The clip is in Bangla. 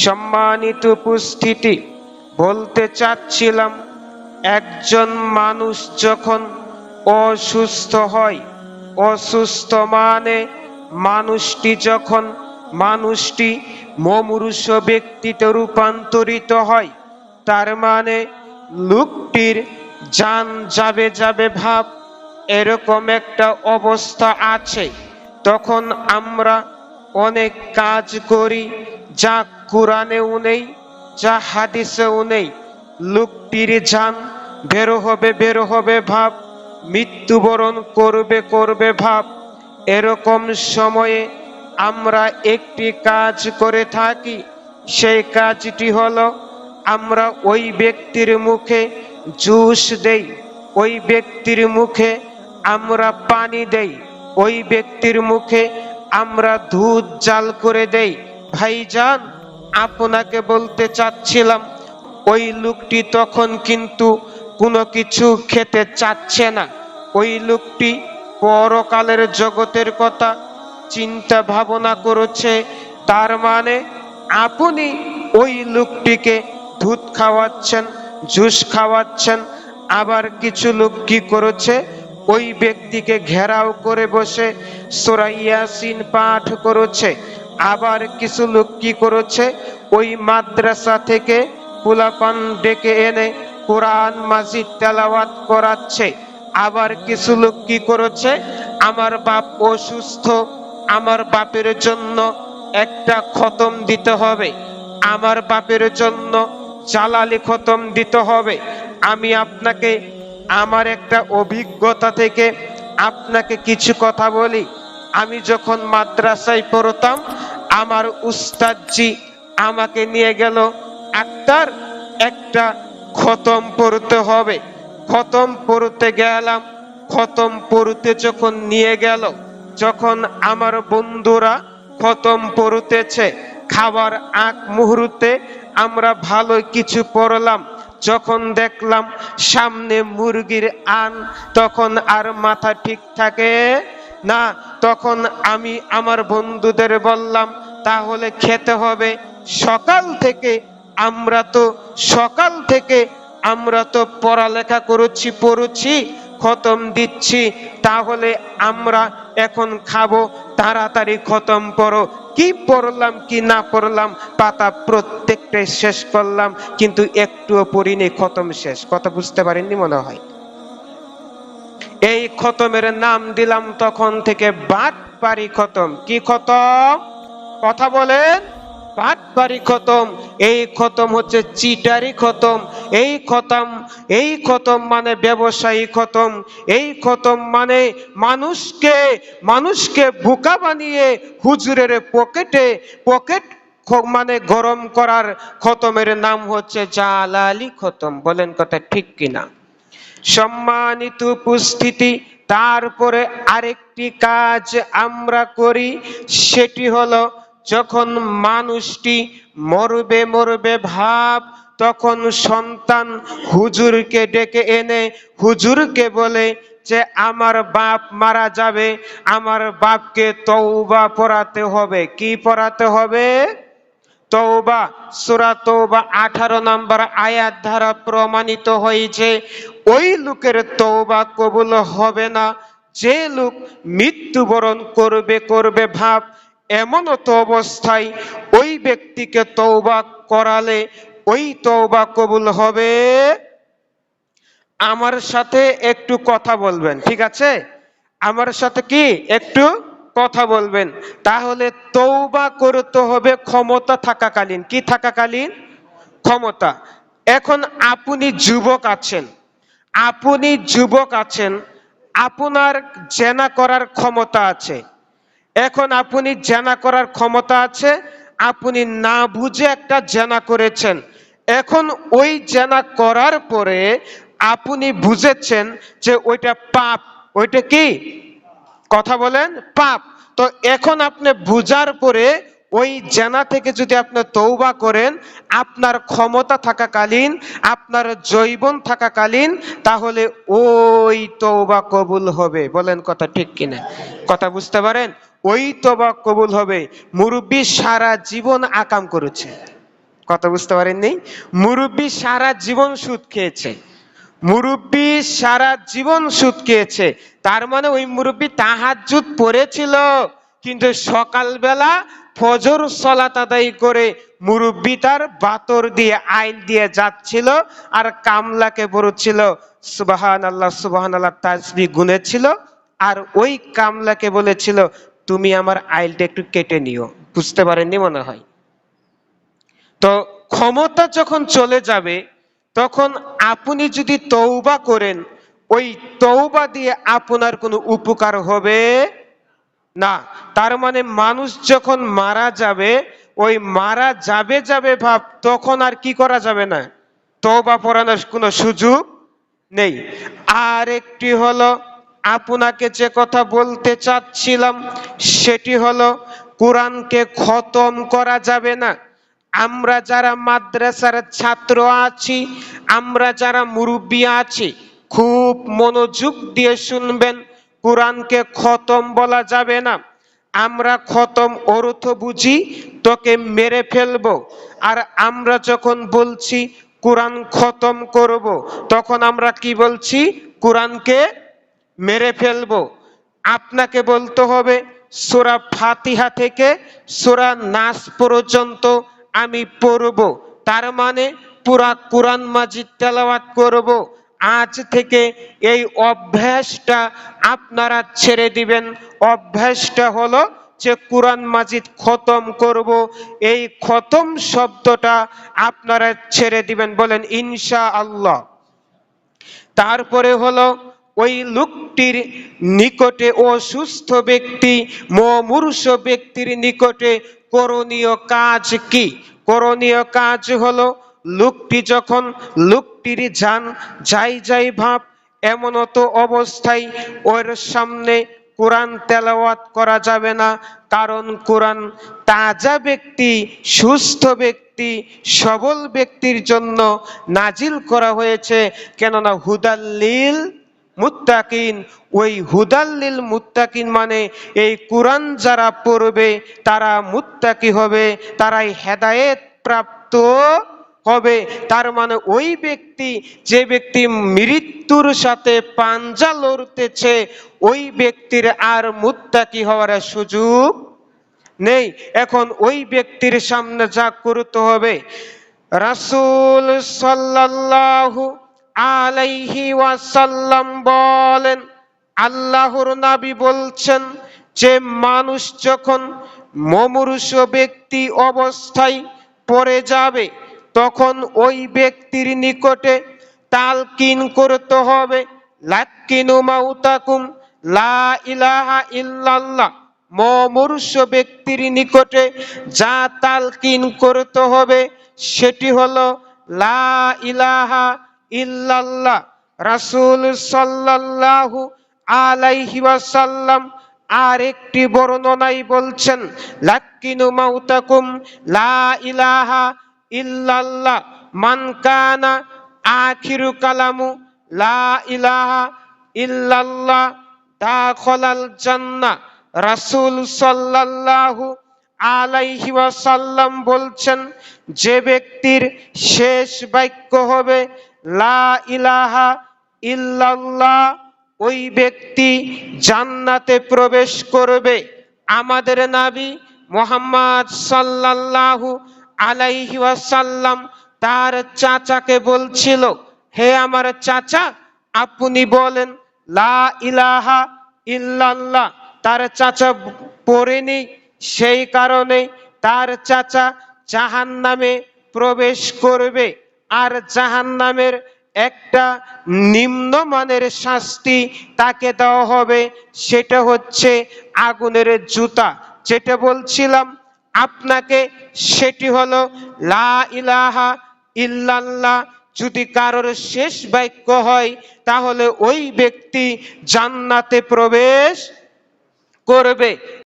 সম্মানিত উপস্থিতি, বলতে চাচ্ছিলাম, একজন মানুষ যখন অসুস্থ হয়, অসুস্থ মানে মানুষটি যখন, মানুষটি মমুরুষ ব্যক্তিতে রূপান্তরিত হয়, তার মানে লোকটির যান যাবে যাবে ভাব এরকম একটা অবস্থা আছে। তখন আমরা অনেক কাজ করি যা কোরআনেও নেই, যা হাদিসেও নেই। লোকটির যান বেরো হবে বেরো হবে ভাব, মৃত্যুবরণ করবে করবে ভাব। এরকম সময়ে আমরা একটি কাজ করে থাকি, সেই কাজটি হলো আমরা ওই ব্যক্তির মুখে জুস দেই, ওই ব্যক্তির মুখে আমরা পানি দেই, ওই ব্যক্তির মুখে আমরা দুধ জাল করে দেই ভাইজান, আপনাকে বলতে চাচ্ছিলাম, ওই লোকটি তখন কিন্তু কোনো কিছু খেতে চাচ্ছে না। ওই লোকটি পরকালের জগতের কথা চিন্তা ভাবনা করেছে, তার মানে আপনি ওই লোকটিকে দুধ খাওয়াচ্ছেন, জুস খাওয়াচ্ছেন, আবার কিছু লোক কি করেছে? ওই ব্যক্তিকে ঘেরাও করে বসে সোরাইয়াসিন পাঠ করেছে। আবার কিছু লোক কি করেছে? ওই মাদ্রাসা থেকে পোলাপান ডেকে এনে কোরআন মাজিদ তেলাওয়াত করাচ্ছে। আবার কিছু লোক কি করেছে? আমার বাপ অসুস্থ, আমার বাপের জন্য একটা খতম দিতে হবে। আমার বাপের জন্য জালালি খতম দিতে হবে। আমি আপনাকে, আমার একটা অভিজ্ঞতা থেকে আপনাকে কিছু কথা বলি। আমি যখন মাদ্রাসায় পড়তাম, আমার উস্তাদজি আমাকে নিয়ে গেল, আক্তার, একটা খতম পড়তে হবে। খতম পড়তে গেলাম, খতম পড়তে যখন নিয়ে গেল, যখন আমার বন্ধুরা খতম পড়তেছে খাবার আগ মুহূর্তে আমরা ভালো কিছু পড়লাম। যখন দেখলাম সামনে মুরগির আন, তখন আর মাথা ঠিক থাকে না, তখন আমি আমার বন্ধুদের বললাম, তাহলে খেতে হবে সকাল থেকে, আমরা তো সকাল থেকে, আমরা তো পড়ালেখা করেছি, পড়ছি, খতম দিচ্ছি, তাহলে আমরা এখন খাব, তাড়াতাড়ি খতম পড়ো কি পড়লাম, কি না পড়লাম, পাতা প্রত্যেকটাই শেষ করলাম, কিন্তু একটুও পড়িনি, খতম শেষ। কথা বুঝতে পারেননি মনে হয়? এই খতমের নাম দিলাম তখন থেকে বাট পারি খতম। কি খতম? কথা বলেন। পারি খতম। এই খতম হচ্ছে চিটারি খতম। এই খতম এই খতম মানে ব্যবসায়ী খতম। এই খতম মানে মানুষকে মানুষকে বোকা বানিয়ে হুজুরের পকেটে, পকেট মানে গরম করার খতমের নাম হচ্ছে জালালি খতম। বলেন কথা ঠিক কিনা? সম্মানিত উপস্থিতি, তারপরে আরেকটি কাজ আমরা করি, সেটি হলো যখন মানুষটি মরবে মরবে ভাব, তখন সন্তান হুজুরকে ডেকে এনে হুজুরকে বলে যে, আমার বাপ মারা যাবে, আমার বাপকে তৌবা পড়াতে হবে। কি পড়াতে হবে? তৌবা সূরা তৌবা আঠারো নম্বর আয়াত দ্বারা প্রমাণিত হয়েছে, ওই লোকের তৌবা কবুল হবে না। যে লোক মৃত্যুবরণ করবে করবে ভাব এমন তো অবস্থায় ওই ব্যক্তিকে তৌবা করালে ওই তৌবা কবুল হবে? আমার সাথে একটু কথা বলবেন, ঠিক আছে? আমার সাথে কি? একটু কথা বলবেন। তাহলে তৌবা করতে হবে ক্ষমতা থাকাকালীন। কি থাকাকালীন? ক্ষমতা। এখন আপনি যুবক আছেন। আপনি যুবক আছেন। আপনার জেনা করার ক্ষমতা আছে। এখন আপনি জেনা করার ক্ষমতা আছে। আপনি না বুঝে একটা জেনা করেছেন। এখন ওই জেনা করার পরে আপনি বুঝেছেন যে ওইটা পাপ। ওইটা কি? কথা বলেন, পাপ। তো এখন আপনি বুঝার পরে ওই জেনা থেকে যদি আপনি তৌবা করেন, আপনার ক্ষমতা থাকাকালীন, আপনার জৈবন থাকাকালীন, তাহলে ওই তৌবা কবুল হবে। বলেন কথা ঠিক কিনা? কথা বুঝতে পারেন? ওই তৌবা কবুল হবে। মুরব্বী সারা জীবন আকাম করেছে। কথা বুঝতে পারেননি? মুরব্বী সারা জীবন সুদ খেয়েছে। মুরব্বী সারা জীবন সুদ খেয়েছে। তার মানে ওই মুরব্বী তাহাজ্জুদ পড়েছিল। কিন্তু সকালবেলা ফজর সলাত আদায় করে মুরব্বী তার বাতর দিয়ে, আইল দিয়ে যাচ্ছিল আর কামলাকে বলছিল সুবাহান আল্লাহ সুবাহান আল্লাহ তাজবি গুনেছিল। আর ওই কামলাকে বলেছিল, তুমি আমার আইলটা একটু কেটে নিও। বুঝতে পারেননি মনে হয়। তো ক্ষমতা যখন চলে যাবে, তখন আপনি যদি তৌবা করেন, ওই তৌবা দিয়ে আপনার কোনো উপকার হবে না। তার মানে মানুষ যখন মারা যাবে, ওই মারা যাবে যাবে ভাব, তখন আর কি করা যাবে না। তৌবা পড়ানোর কোনো সুযোগ নেই। আর একটি হলো, আপনাকে যে কথা বলতে চাচ্ছিলাম, সেটি হলো, কোরআনকে খতম করা যাবে না। আমরা যারা মাদ্রাসার ছাত্র আছি, আমরা যারা মুরব্বী আছি, খুব মনোযোগ দিয়ে শুনবেন, কোরআনকে খতম বলা যাবে না। আমরা খতম অর্থ বুঝি, তোকে মেরে ফেলব। আর আমরা যখন বলছি, কোরআন খতম করব, তখন আমরা কি বলছি? কোরআনকে মেরে ফেলব। আপনাকে বলতে হবে, সোরা ফাতিহা থেকে সোরা নাস পর্যন্ত আমি পড়ব। তার মানে পুরা কোরআন মাজিদ তেলাওয়াত করব। আজ থেকে এই অভ্যাসটা আপনারা ছেড়ে দিবেন। অভ্যাসটা হলো যে কোরআন মাজিদ খতম করব। এই খতম শব্দটা আপনারা ছেড়ে দিবেন। বলেন ইনশা আল্লাহ তারপরে হলো ওই লোকটির নিকটে অসুস্থ ব্যক্তি, মমূর্ষ ব্যক্তির নিকটে করণীয় কাজ কি? করণীয় কাজ হলো লোকটি যখন লোকটির যান, যাই যাই ভাব এমন তো অবস্থায় ওর সামনে কোরআন তেলাওয়াত করা যাবে না। কারণ কোরআন তাজা ব্যক্তি, সুস্থ ব্যক্তি, সবল ব্যক্তির জন্য নাজিল করা হয়েছে। কেননা হুদাল্লিল মুত্তাকিন, ওই হুদাল্লিল মুত্তাকিন মানে এই কোরআন যারা পড়বে, তারা মুত্তাকি হবে, তারাই হেদায়েত প্রাপ্ত হবে। তার মানে ওই ব্যক্তি, যে ব্যক্তি মৃত্যুর সাথে পাঞ্জা লড়তেছে, ওই ব্যক্তির আর মুত্তাকি হওয়ার সুযোগ নেই। এখন ওই ব্যক্তির সামনে যা করতে হবে, রাসূল সাল্লাল্লাহু আলাইহি ওয়াসাল্লাম বলেন, আল্লাহর নবী বলছেন যে মানুষ যখন মমুরুষ ব্যক্তি অবস্থায় পড়ে যাবে, তখন ওই ব্যক্তির নিকটে তালকিন করতে হবে। লাক্কিনু মাউতাকুম, লা ইলাহা ইল্লাল্লাহ। মমূর্ষ ব্যক্তির নিকটে যা তালকিন করতে হবে, সেটি হলো লা ইলাহা ইল্লাল্লাহ, রাসূল সাল্লাল্লাহু আলাইহি ওয়াসাল্লাম আর একটি বর্ণনায় বলছেন, লাক্কিনু মাউতাকুম লা ইলাহা ইল্লাল্লাহ, মান কানা আখিরু কালামু লা ইলাহা ইল্লাল্লাহ, দাখলাল জান্নাহ রাসূল সাল্লাল্লাহু আলাইহি ওয়াসাল্লাম বলছেন, যে ব্যক্তির শেষ বাক্য হবে লা ইলাহা ইল্লাল্লাহ, ওই ব্যক্তি জান্নাতে প্রবেশ করবে। আমাদের নাবি মোহাম্মদ সাল্লাল্লাহু আলাইহি ওয়াসাল্লাম তার চাচাকে বলছিল, হে আমার চাচা, আপনি বলেন, লা ইলাহা ইল্লাল্লাহ। তার চাচা পড়েনি, সেই কারণে তার চাচা জাহান নামে প্রবেশ করবে। আর জাহান নামের একটা নিম্নমানের শাস্তি তাকে দেওয়া হবে, সেটা হচ্ছে আগুনের জুতা। যেটা বলছিলাম, আপনাকে সেটি হলো লা ইলাহা ইল্লাল্লাহ। যদি কারোর শেষ বাক্য হয়, তাহলে ওই ব্যক্তি জান্নাতে প্রবেশ করবে।